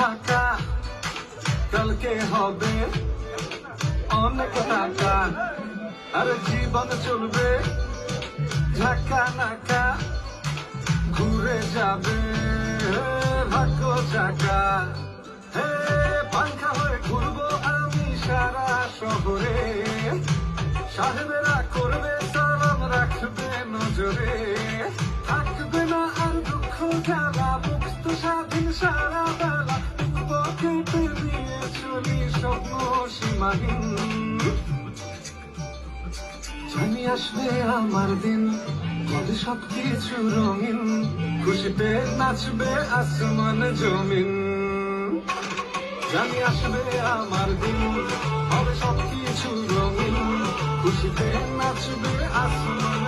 থাকা, কালকে হবে অনেক টাকা। আর জীবন চলবে ঝাঁকা নাকা, ঘুরে যাবে ভাগ্য চাকা। হে পাঙ্খা হয়ে ঘুরবো আমি সারা শহরে। সাহেবেরা করবে সালাম, রাখবে নজরে। দুঃখ জ্বালা মুক্ত স্বাধীন সারা বেলা। দুঃখ কেটে দিয়ে চলি স্বপ্ন সীমাহীন জানি আসবে আমার দিন হবে সবকিছু রঙিন। খুশিতে নাচবে আসমান জমিন। জানি আসবে আমার দিন হবে সবকিছু রঙিন। খুশিতে নাচবে আসমান